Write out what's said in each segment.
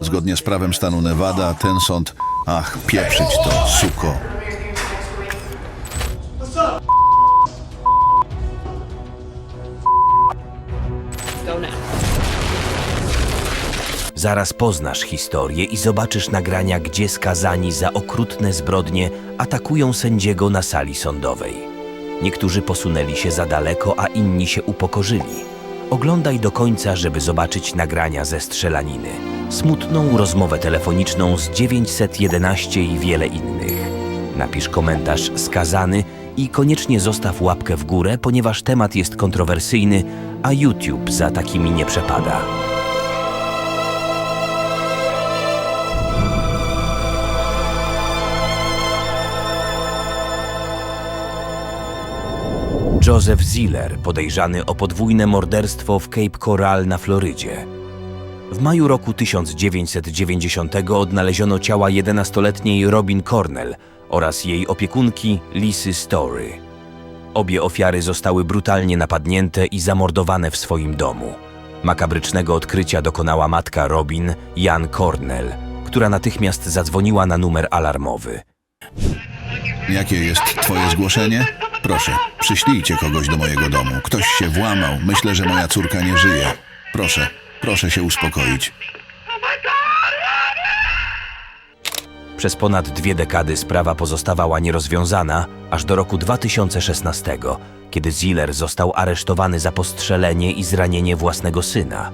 Zgodnie z prawem stanu Nevada, ten sąd... Ach, pieprzyć to, suko. Zaraz poznasz historię i zobaczysz nagrania, gdzie skazani za okrutne zbrodnie atakują sędziego na sali sądowej. Niektórzy posunęli się za daleko, a inni się upokorzyli. Oglądaj do końca, żeby zobaczyć nagrania ze strzelaniny, smutną rozmowę telefoniczną z 911 i wiele innych. Napisz komentarz skazany i koniecznie zostaw łapkę w górę, ponieważ temat jest kontrowersyjny, a YouTube za takimi nie przepada. Joseph Ziller, podejrzany o podwójne morderstwo w Cape Coral na Florydzie. W maju roku 1990 odnaleziono ciała 11-letniej Robin Cornell oraz jej opiekunki Lisy Story. Obie ofiary zostały brutalnie napadnięte i zamordowane w swoim domu. Makabrycznego odkrycia dokonała matka Robin, Jan Cornell, która natychmiast zadzwoniła na numer alarmowy. Jakie jest twoje zgłoszenie? Proszę, przyślijcie kogoś do mojego domu. Ktoś się włamał. Myślę, że moja córka nie żyje. Proszę, proszę się uspokoić. Przez ponad dwie dekady sprawa pozostawała nierozwiązana, aż do roku 2016, kiedy Ziller został aresztowany za postrzelenie i zranienie własnego syna.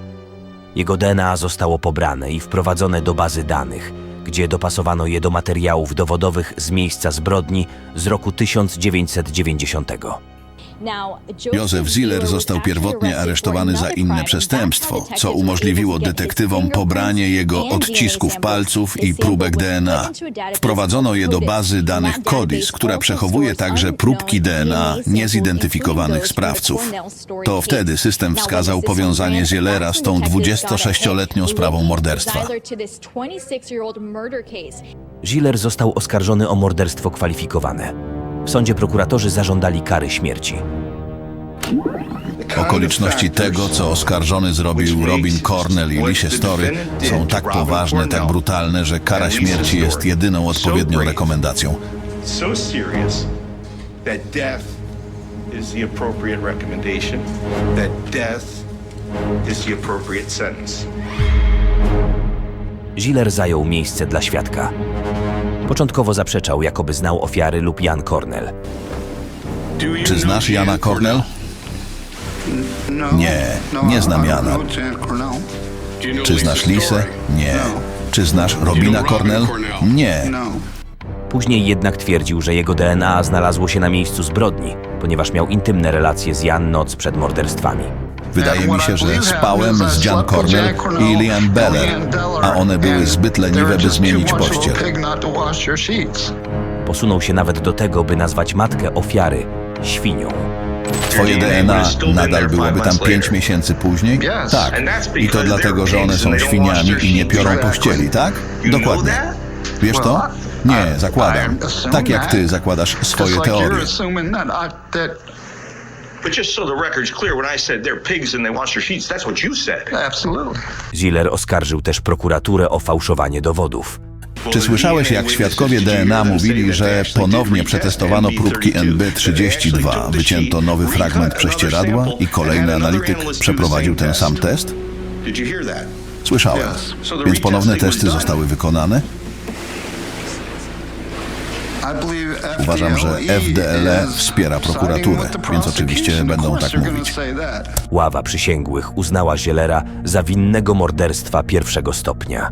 Jego DNA zostało pobrane i wprowadzone do bazy danych, gdzie dopasowano je do materiałów dowodowych z miejsca zbrodni z roku 1990. Józef Ziller został pierwotnie aresztowany za inne przestępstwo, co umożliwiło detektywom pobranie jego odcisków palców i próbek DNA. Wprowadzono je do bazy danych CODIS, która przechowuje także próbki DNA niezidentyfikowanych sprawców. To wtedy system wskazał powiązanie Zillera z tą 26-letnią sprawą morderstwa. Ziller został oskarżony o morderstwo kwalifikowane. W sądzie prokuratorzy zażądali kary śmierci. Okoliczności tego, co oskarżony zrobił Robin Cornell i Lisie Story, są tak poważne, tak brutalne, że kara śmierci jest jedyną odpowiednią rekomendacją. so serious that death is the appropriate recommendation, that death is the appropriate sentence. Ziller zajął miejsce dla świadka. Początkowo zaprzeczał, jakoby znał ofiary lub Jan Cornell. Czy znasz Jana Cornell? Nie, nie znam Jana. Czy znasz Lisę? Nie. Czy znasz Robina Cornell? Nie. Później jednak twierdził, że jego DNA znalazło się na miejscu zbrodni, ponieważ miał intymne relacje z Jan noc przed morderstwami. Wydaje mi się, że spałem z Jan Cornell i Lian Beller, a one były zbyt leniwe, by zmienić pościel. Posunął się nawet do tego, by nazwać matkę ofiary świnią. Twoje DNA nadal byłoby tam pięć miesięcy później? Tak. I to dlatego, że one są świniami i nie piorą pościeli, tak? Dokładnie. Wiesz to? Nie, zakładam. Tak jak ty zakładasz swoje teorie. But just so the record's clear, when I said they're pigs and they wash their sheets, that's what you said. Absolutely. Ziller oskarżył też prokuraturę o fałszowanie dowodów. Czy słyszałeś, jak świadkowie DNA mówili, że ponownie przetestowano próbki NB32, wycięto nowy fragment prześcieradła i kolejny analityk przeprowadził ten sam test? Słyszałem. Więc ponowne testy zostały wykonane? Uważam, że FDLE wspiera prokuraturę, więc oczywiście będą tak mówić. Ława przysięgłych uznała Zielera za winnego morderstwa pierwszego stopnia.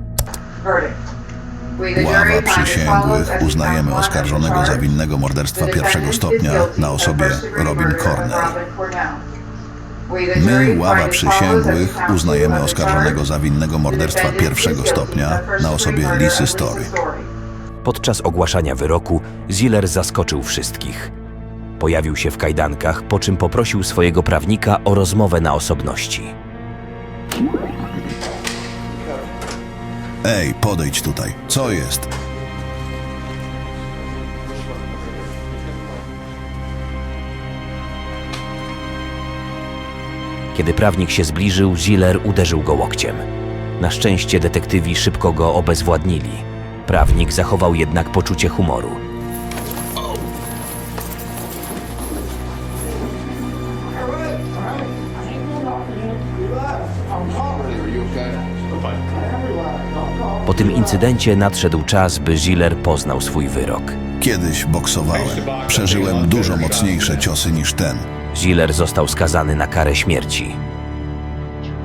Ława przysięgłych uznajemy oskarżonego za winnego morderstwa pierwszego stopnia na osobie Robin Cornell. My, ława przysięgłych, uznajemy oskarżonego za winnego morderstwa pierwszego stopnia na osobie Lisy Story. Podczas ogłaszania wyroku Ziller zaskoczył wszystkich. Pojawił się w kajdankach, po czym poprosił swojego prawnika o rozmowę na osobności. Ej, podejdź tutaj. Co jest? Kiedy prawnik się zbliżył, Ziller uderzył go łokciem. Na szczęście detektywi szybko go obezwładnili. Prawnik zachował jednak poczucie humoru. Po tym incydencie nadszedł czas, by Ziller poznał swój wyrok. Kiedyś boksowałem. Przeżyłem dużo mocniejsze ciosy niż ten. Ziller został skazany na karę śmierci.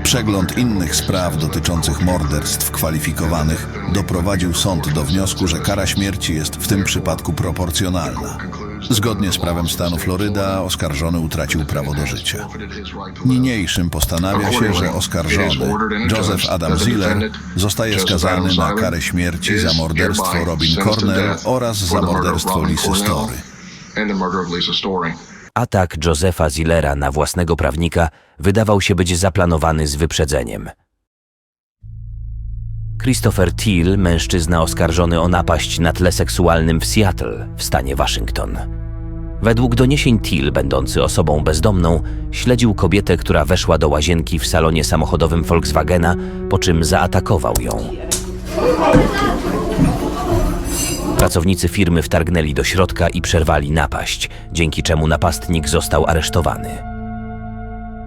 Przegląd innych spraw dotyczących morderstw kwalifikowanych doprowadził sąd do wniosku, że kara śmierci jest w tym przypadku proporcjonalna. Zgodnie z prawem stanu Floryda oskarżony utracił prawo do życia. Niniejszym postanawia się, że oskarżony Joseph Adam Ziller zostaje skazany na karę śmierci za morderstwo Robin Cornell oraz za morderstwo Lisy Story. Atak Josepha Zillera na własnego prawnika wydawał się być zaplanowany z wyprzedzeniem. Christopher Thiel, mężczyzna oskarżony o napaść na tle seksualnym w Seattle, w stanie Waszyngton. Według doniesień Thiel, będący osobą bezdomną, śledził kobietę, która weszła do łazienki w salonie samochodowym Volkswagena, po czym zaatakował ją. Pracownicy firmy wtargnęli do środka i przerwali napaść, dzięki czemu napastnik został aresztowany.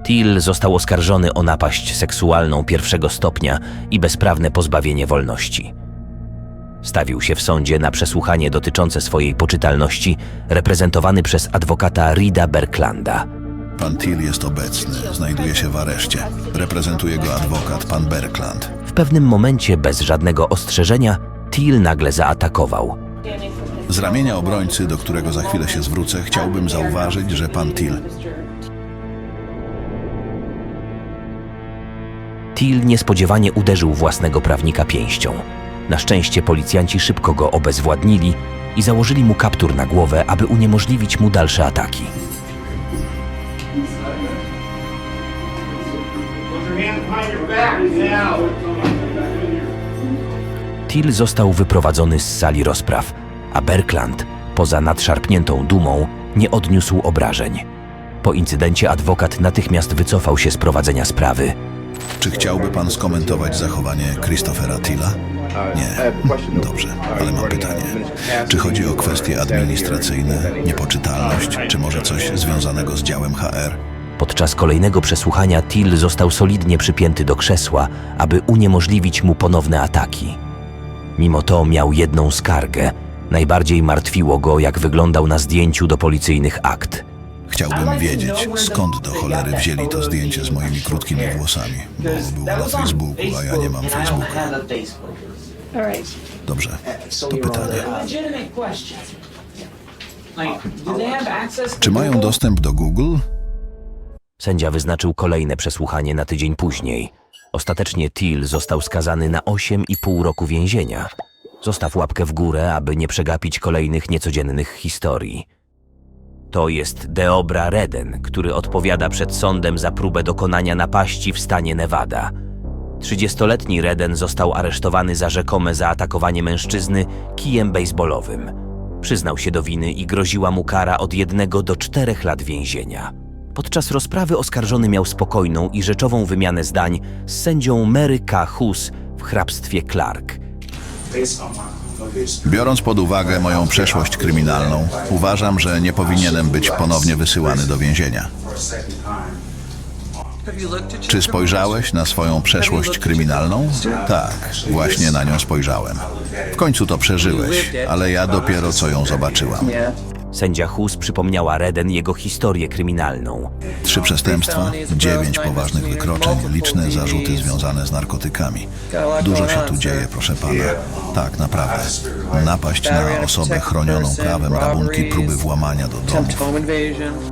Till został oskarżony o napaść seksualną pierwszego stopnia i bezprawne pozbawienie wolności. Stawił się w sądzie na przesłuchanie dotyczące swojej poczytalności, reprezentowany przez adwokata Rida Berklanda. Pan Till jest obecny, znajduje się w areszcie. Reprezentuje go adwokat, pan Berkland. W pewnym momencie, bez żadnego ostrzeżenia, Till nagle zaatakował. Z ramienia obrońcy, do którego za chwilę się zwrócę, chciałbym zauważyć, że pan Till Till niespodziewanie uderzył własnego prawnika pięścią. Na szczęście policjanci szybko go obezwładnili i założyli mu kaptur na głowę, aby uniemożliwić mu dalsze ataki. Till został wyprowadzony z sali rozpraw, a Berkland, poza nadszarpniętą dumą, nie odniósł obrażeń. Po incydencie adwokat natychmiast wycofał się z prowadzenia sprawy. Czy chciałby pan skomentować zachowanie Christophera Tilla? Nie. Dobrze, ale mam pytanie. Czy chodzi o kwestie administracyjne, niepoczytalność, czy może coś związanego z działem HR? Podczas kolejnego przesłuchania Till został solidnie przypięty do krzesła, aby uniemożliwić mu ponowne ataki. Mimo to miał jedną skargę. Najbardziej martwiło go, jak wyglądał na zdjęciu do policyjnych akt. Chciałbym wiedzieć, skąd do cholery wzięli to zdjęcie z moimi krótkimi włosami, bo było na Facebooku, a ja nie mam Facebooka. Dobrze, to pytanie. Czy mają dostęp do Google? Sędzia wyznaczył kolejne przesłuchanie na tydzień później. Ostatecznie Till został skazany na 8,5 roku więzienia. Zostaw łapkę w górę, aby nie przegapić kolejnych niecodziennych historii. To jest Deobra Reden, który odpowiada przed sądem za próbę dokonania napaści w stanie Nevada. 30-letni Reden został aresztowany za rzekome zaatakowanie mężczyzny kijem baseballowym. Przyznał się do winy i groziła mu kara od jednego do czterech lat więzienia. Podczas rozprawy oskarżony miał spokojną i rzeczową wymianę zdań z sędzią Mary K. Hus w hrabstwie Clark. Biorąc pod uwagę moją przeszłość kryminalną, uważam, że nie powinienem być ponownie wysyłany do więzienia. Czy spojrzałeś na swoją przeszłość kryminalną? Tak, właśnie na nią spojrzałem. W końcu to przeżyłeś, ale ja dopiero co ją zobaczyłam. Sędzia Hus przypomniała Reden jego historię kryminalną. Trzy przestępstwa, dziewięć poważnych wykroczeń, liczne zarzuty związane z narkotykami. Dużo się tu dzieje, proszę pana. Tak, naprawdę. Napaść na osobę chronioną prawem, rabunki, próby włamania do domu.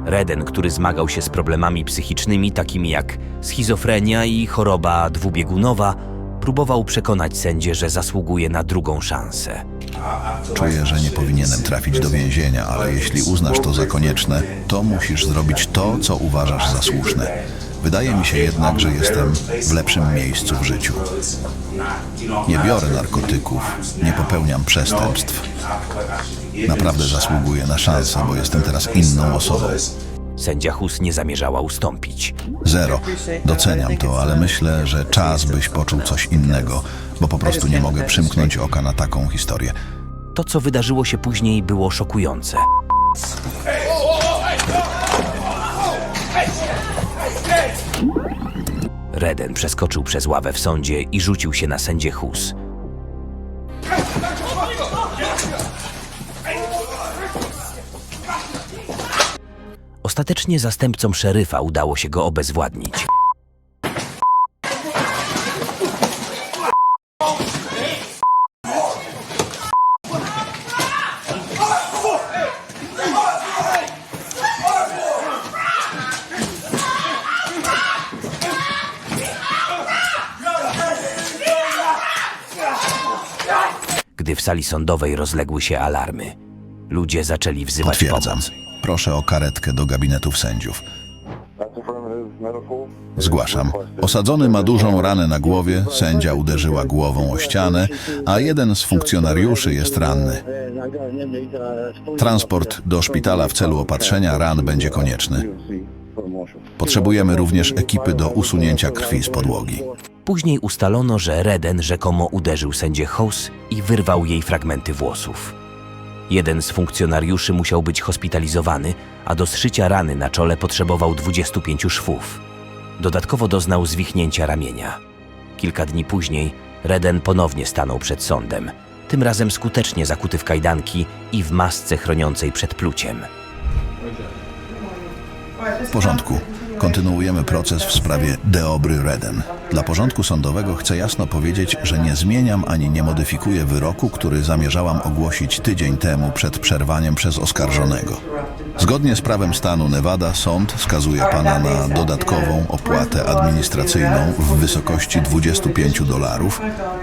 Reden, który zmagał się z problemami psychicznymi takimi jak schizofrenia i choroba dwubiegunowa, próbował przekonać sędzię, że zasługuje na drugą szansę. Czuję, że nie powinienem trafić do więzienia, ale jeśli uznasz to za konieczne, to musisz zrobić to, co uważasz za słuszne. Wydaje mi się jednak, że jestem w lepszym miejscu w życiu. Nie biorę narkotyków, nie popełniam przestępstw. Naprawdę zasługuję na szansę, bo jestem teraz inną osobą. Sędzia Hus nie zamierzała ustąpić. Zero. Doceniam to, ale myślę, że czas byś poczuł coś innego, bo po prostu nie mogę przymknąć oka na taką historię. To, co wydarzyło się później, było szokujące. Reden przeskoczył przez ławę w sądzie i rzucił się na sędzię Hus. Ostatecznie zastępcom szeryfa udało się go obezwładnić. Gdy w sali sądowej rozległy się alarmy, ludzie zaczęli wzywać Potwierdzam. pomoc. Proszę o karetkę do gabinetów sędziów. Zgłaszam. Osadzony ma dużą ranę na głowie, sędzia uderzyła głową o ścianę, a jeden z funkcjonariuszy jest ranny. Transport do szpitala w celu opatrzenia ran będzie konieczny. Potrzebujemy również ekipy do usunięcia krwi z podłogi. Później ustalono, że Reden rzekomo uderzył sędzię House i wyrwał jej fragmenty włosów. Jeden z funkcjonariuszy musiał być hospitalizowany, a do zszycia rany na czole potrzebował 25 szwów. Dodatkowo doznał zwichnięcia ramienia. Kilka dni później Reden ponownie stanął przed sądem, tym razem skutecznie zakuty w kajdanki i w masce chroniącej przed pluciem. W porządku. Kontynuujemy proces w sprawie Deobry Reden. Dla porządku sądowego chcę jasno powiedzieć, że nie zmieniam ani nie modyfikuję wyroku, który zamierzałam ogłosić tydzień temu przed przerwaniem przez oskarżonego. Zgodnie z prawem stanu Nevada sąd skazuje pana na dodatkową opłatę administracyjną w wysokości 25 dolarów,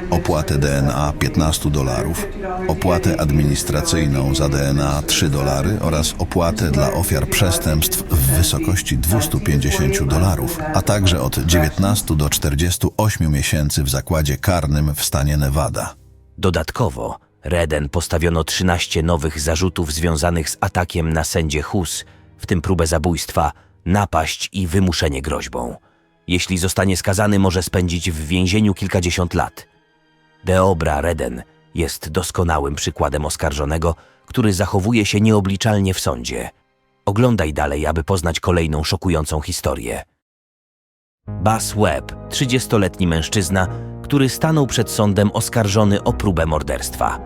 opłatę DNA 15 dolarów, opłatę administracyjną za DNA 3 dolary oraz opłatę dla ofiar przestępstw w wysokości 250 dolarów, a także od 19 do 48 miesięcy w zakładzie karnym w stanie Nevada. Dodatkowo Reden postawiono 13 nowych zarzutów związanych z atakiem na sędzię Hus, w tym próbę zabójstwa, napaść i wymuszenie groźbą. Jeśli zostanie skazany, może spędzić w więzieniu kilkadziesiąt lat. Deobra Reden jest doskonałym przykładem oskarżonego, który zachowuje się nieobliczalnie w sądzie. Oglądaj dalej, aby poznać kolejną szokującą historię. Bas Webb, 30-letni mężczyzna, który stanął przed sądem oskarżony o próbę morderstwa.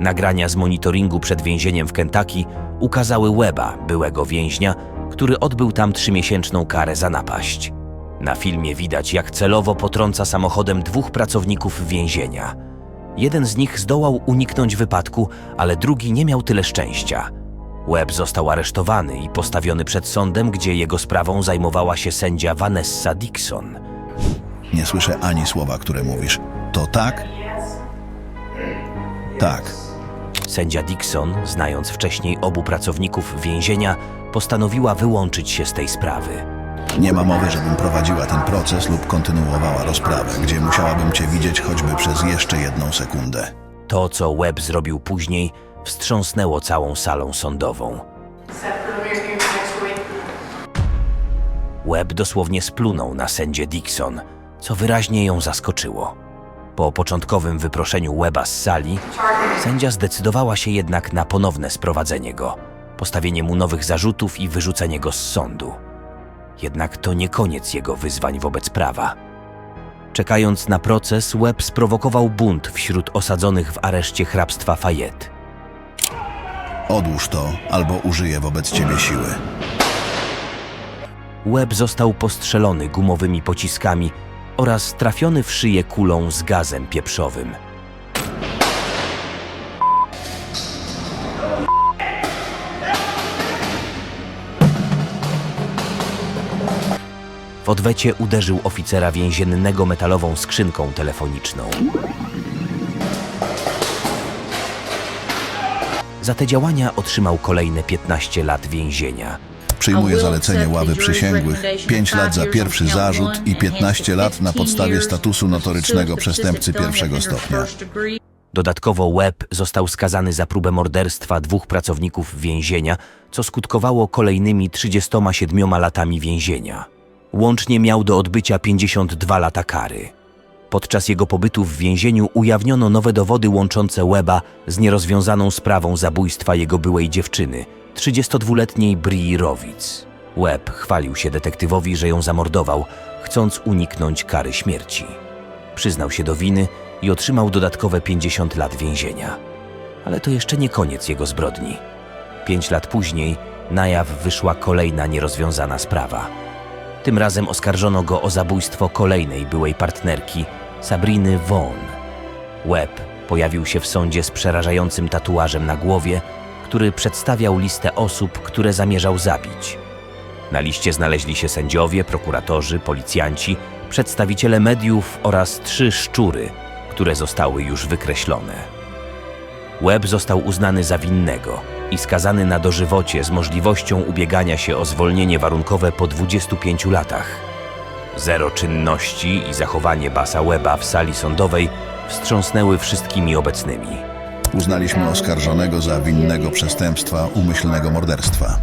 Nagrania z monitoringu przed więzieniem w Kentucky ukazały Weba, byłego więźnia, który odbył tam trzymiesięczną karę za napaść. Na filmie widać, jak celowo potrąca samochodem dwóch pracowników więzienia. Jeden z nich zdołał uniknąć wypadku, ale drugi nie miał tyle szczęścia. Webb został aresztowany i postawiony przed sądem, gdzie jego sprawą zajmowała się sędzia Vanessa Dixon. Nie słyszę ani słowa, które mówisz. To tak? Tak. Sędzia Dixon, znając wcześniej obu pracowników więzienia, postanowiła wyłączyć się z tej sprawy. Nie ma mowy, żebym prowadziła ten proces lub kontynuowała rozprawę, gdzie musiałabym cię widzieć choćby przez jeszcze jedną sekundę. To, co Webb zrobił później, wstrząsnęło całą salą sądową. Webb dosłownie splunął na sędzię Dixon, co wyraźnie ją zaskoczyło. Po początkowym wyproszeniu Webba z sali, sędzia zdecydowała się jednak na ponowne sprowadzenie go, postawienie mu nowych zarzutów i wyrzucenie go z sądu. Jednak to nie koniec jego wyzwań wobec prawa. Czekając na proces, Webb sprowokował bunt wśród osadzonych w areszcie hrabstwa Fayette. Odłóż to, albo użyję wobec ciebie siły. Webb został postrzelony gumowymi pociskami oraz trafiony w szyję kulą z gazem pieprzowym. W odwecie uderzył oficera więziennego metalową skrzynką telefoniczną. Za te działania otrzymał kolejne 15 lat więzienia. Przyjmuję zalecenie ławy przysięgłych, 5 lat za pierwszy zarzut i 15 lat na podstawie statusu notorycznego przestępcy pierwszego stopnia. Dodatkowo Webb został skazany za próbę morderstwa dwóch pracowników więzienia, co skutkowało kolejnymi 37 latami więzienia. Łącznie miał do odbycia 52 lata kary. Podczas jego pobytu w więzieniu ujawniono nowe dowody łączące Weba z nierozwiązaną sprawą zabójstwa jego byłej dziewczyny, 32-letniej Brii Rowic. Webb chwalił się detektywowi, że ją zamordował, chcąc uniknąć kary śmierci. Przyznał się do winy i otrzymał dodatkowe 50 lat więzienia. Ale to jeszcze nie koniec jego zbrodni. Pięć lat później na jaw wyszła kolejna nierozwiązana sprawa. Tym razem oskarżono go o zabójstwo kolejnej byłej partnerki, Sabriny Vaughn. Webb pojawił się w sądzie z przerażającym tatuażem na głowie, który przedstawiał listę osób, które zamierzał zabić. Na liście znaleźli się sędziowie, prokuratorzy, policjanci, przedstawiciele mediów oraz trzy szczury, które zostały już wykreślone. Webb został uznany za winnego i skazany na dożywocie z możliwością ubiegania się o zwolnienie warunkowe po 25 latach. Zero czynności i zachowanie Basa Webba w sali sądowej wstrząsnęły wszystkimi obecnymi. Uznaliśmy oskarżonego za winnego przestępstwa umyślnego morderstwa.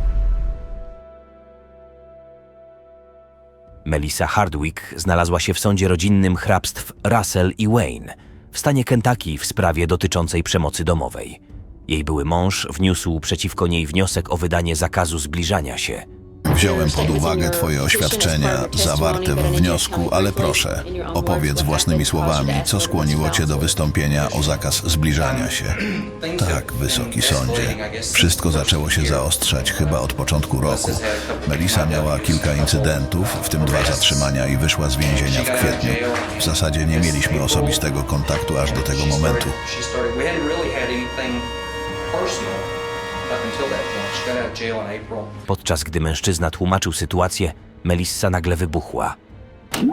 Melissa Hardwick znalazła się w sądzie rodzinnym hrabstw Russell i Wayne w stanie Kentucky w sprawie dotyczącej przemocy domowej. Jej były mąż wniósł przeciwko niej wniosek o wydanie zakazu zbliżania się. Wziąłem pod uwagę Twoje oświadczenia zawarte w wniosku, ale proszę, opowiedz własnymi słowami, co skłoniło Cię do wystąpienia o zakaz zbliżania się. Tak, wysoki sądzie. Wszystko zaczęło się zaostrzać chyba od początku roku. Melissa miała kilka incydentów, w tym dwa zatrzymania i wyszła z więzienia w kwietniu. W zasadzie nie mieliśmy osobistego kontaktu aż do tego momentu. She started, we hadn't really had anything personal Podczas gdy mężczyzna tłumaczył sytuację, Melissa nagle wybuchła.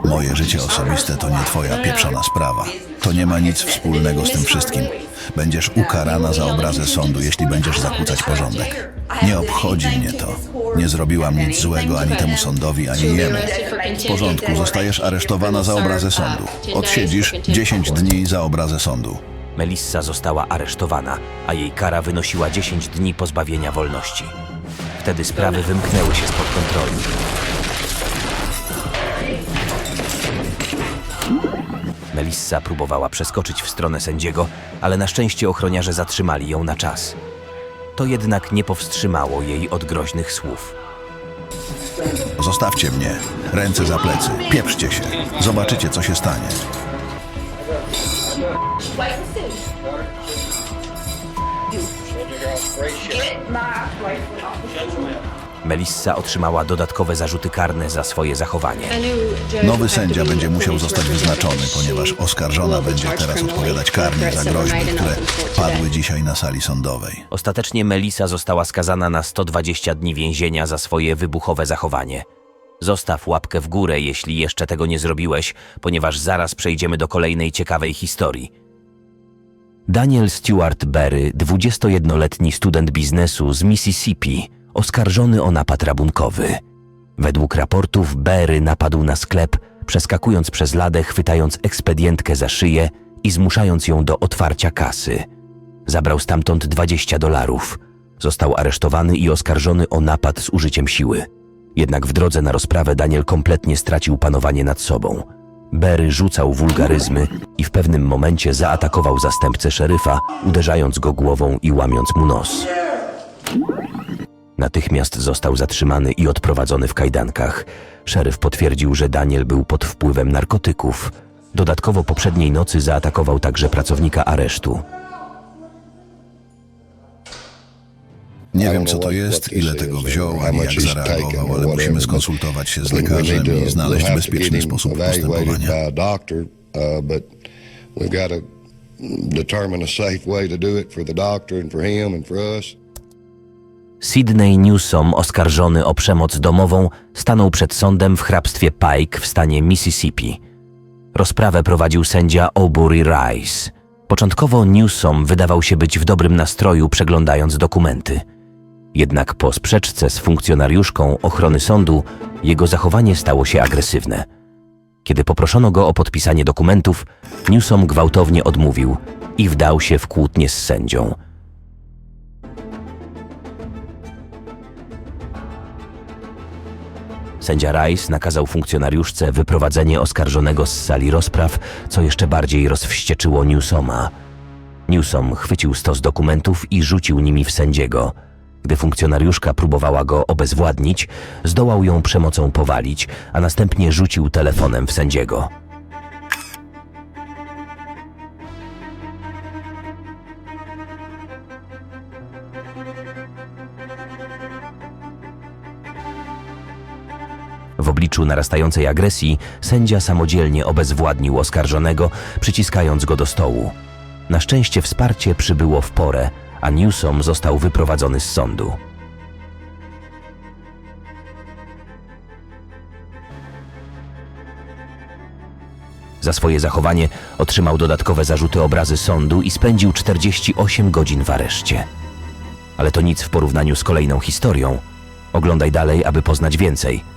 Moje życie osobiste to nie twoja pieprzona sprawa. To nie ma nic wspólnego z tym wszystkim. Będziesz ukarana za obrazę sądu, jeśli będziesz zakłócać porządek. Nie obchodzi mnie to. Nie zrobiłam nic złego ani temu sądowi, ani jemu. W porządku, zostajesz aresztowana za obrazę sądu. Odsiedzisz 10 dni za obrazę sądu. Melissa została aresztowana, a jej kara wynosiła 10 dni pozbawienia wolności. Wtedy sprawy wymknęły się spod kontroli. Melissa próbowała przeskoczyć w stronę sędziego, ale na szczęście ochroniarze zatrzymali ją na czas. To jednak nie powstrzymało jej od groźnych słów. Zostawcie mnie. Ręce za plecy. Pieprzcie się. Zobaczycie, co się stanie. Get my rifle off. Melissa otrzymała dodatkowe zarzuty karne za swoje zachowanie. Nowy sędzia będzie musiał zostać wyznaczony, ponieważ oskarżona będzie teraz odpowiadać karnie za groźby, które padły dzisiaj na sali sądowej. Ostatecznie Melissa została skazana na 120 dni więzienia za swoje wybuchowe zachowanie. Zostaw łapkę w górę, jeśli jeszcze tego nie zrobiłeś, ponieważ zaraz przejdziemy do kolejnej ciekawej historii. Daniel Stewart Berry, 21-letni student biznesu z Mississippi, oskarżony o napad rabunkowy. Według raportów Berry napadł na sklep, przeskakując przez ladę, chwytając ekspedientkę za szyję i zmuszając ją do otwarcia kasy. Zabrał stamtąd 20 dolarów. Został aresztowany i oskarżony o napad z użyciem siły. Jednak w drodze na rozprawę Daniel kompletnie stracił panowanie nad sobą. Berry rzucał wulgaryzmy i w pewnym momencie zaatakował zastępcę szeryfa, uderzając go głową i łamiąc mu nos. Natychmiast został zatrzymany i odprowadzony w kajdankach. Szeryf potwierdził, że Daniel był pod wpływem narkotyków. Dodatkowo poprzedniej nocy zaatakował także pracownika aresztu. Nie wiem, co to jest, ile tego wziął, ani jak zareagował, ale musimy skonsultować się z lekarzem i znaleźć bezpieczny sposób postępowania. Us. Sidney Newsom, oskarżony o przemoc domową, stanął przed sądem w hrabstwie Pike w stanie Mississippi. Rozprawę prowadził sędzia Aubrey Rice. Początkowo Newsom wydawał się być w dobrym nastroju, przeglądając dokumenty. Jednak po sprzeczce z funkcjonariuszką ochrony sądu, jego zachowanie stało się agresywne. Kiedy poproszono go o podpisanie dokumentów, Newsom gwałtownie odmówił, i wdał się w kłótnię z sędzią. Sędzia Rice nakazał funkcjonariuszce wyprowadzenie oskarżonego z sali rozpraw, co jeszcze bardziej rozwścieczyło Newsoma. Newsom chwycił stos dokumentów i rzucił nimi w sędziego. Gdy funkcjonariuszka próbowała go obezwładnić, zdołał ją przemocą powalić, a następnie rzucił telefonem w sędziego. W obliczu narastającej agresji sędzia samodzielnie obezwładnił oskarżonego, przyciskając go do stołu. Na szczęście wsparcie przybyło w porę, a Newsom został wyprowadzony z sądu. Za swoje zachowanie otrzymał dodatkowe zarzuty obrazy sądu i spędził 48 godzin w areszcie. Ale to nic w porównaniu z kolejną historią. Oglądaj dalej, aby poznać więcej.